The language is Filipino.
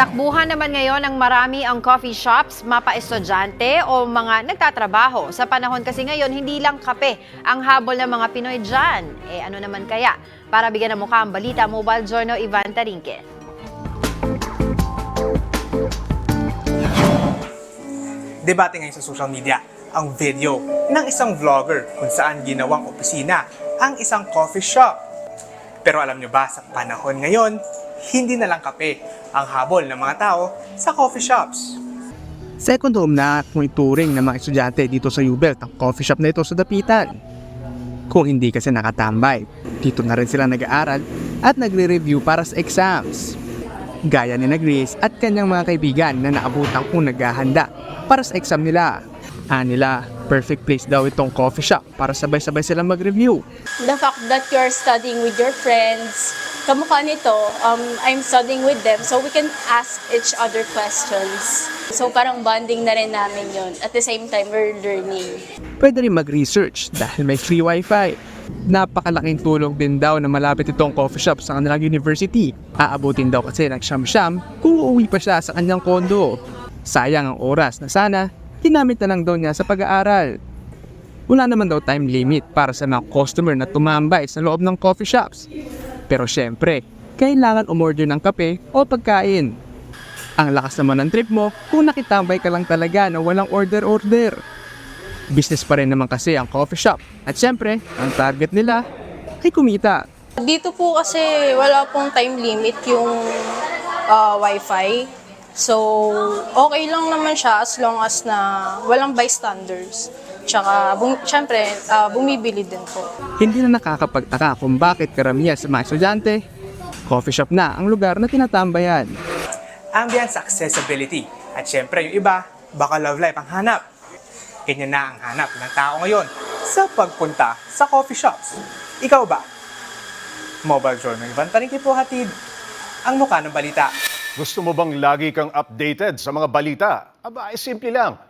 Takbuhan naman ngayon ng marami ang coffee shops, mapa-estudyante o mga nagtatrabaho. Sa panahon kasi ngayon, hindi lang kape ang habol ng mga Pinoy dyan. Eh ano naman kaya? Para bigyan ng mukha ang balita, Mobile Journal Ivan Tarinque. Debate ngayon sa social media ang video ng isang vlogger kung saan ginawang opisina ang isang coffee shop. Pero alam nyo ba, sa panahon ngayon, hindi na lang kape ang habol ng mga tao sa coffee shops. Second home na kung ituring ng mga estudyante dito sa Ubelt ang coffee shop na ito sa Dapitan. Kung hindi kasi nakatambay, dito na rin sila nag-aaral at nagre-review para sa exams. Gaya ni na Grace at kanyang mga kaibigan na naabutan kung naghahanda para sa exam nila. Anila, perfect place daw itong coffee shop para sabay-sabay silang mag-review. the fact that you're studying with your friends, kamukha nito, um, I'm studying with them, so we can ask each other questions. So parang bonding na rin namin yun. At the same time, we're learning. Pwede rin mag-research dahil may free wifi. Napakalaking tulong din daw na malapit itong coffee shop sa kanilang university. Aabutin daw kasi ng siyam-siyam kung uuwi pa siya sa kanyang kondo. Sayang ang oras na sana, ginamit na lang daw niya sa pag-aaral. Wala naman daw time limit para sa mga customer na tumambay sa loob ng coffee shops. Pero syempre, kailangan umorder ng kape o pagkain. Ang lakas naman ng trip mo kung nakitambay ka lang talaga na walang order-order. Business pa rin naman kasi ang coffee shop. At syempre, ang target nila ay kumita. Dito po kasi wala pong time limit yung uh, wifi. So, okay lang naman siya as long as na walang bystanders. Tsaka, bum- syempre, uh, bumibili din po. Hindi na nakakapagtaka kung bakit karamihan sa mga estudyante, coffee shop na ang lugar na tinatambayan. Ambience accessibility. At syempre, yung iba, baka love life ang hanap. Ganyan na ang hanap ng tao ngayon sa pagpunta sa coffee shops. Ikaw ba? Mobile Journal Ivan Tarinki po hatid ang mukha ng balita. Gusto mo bang lagi kang updated sa mga balita? Aba, ay simple lang.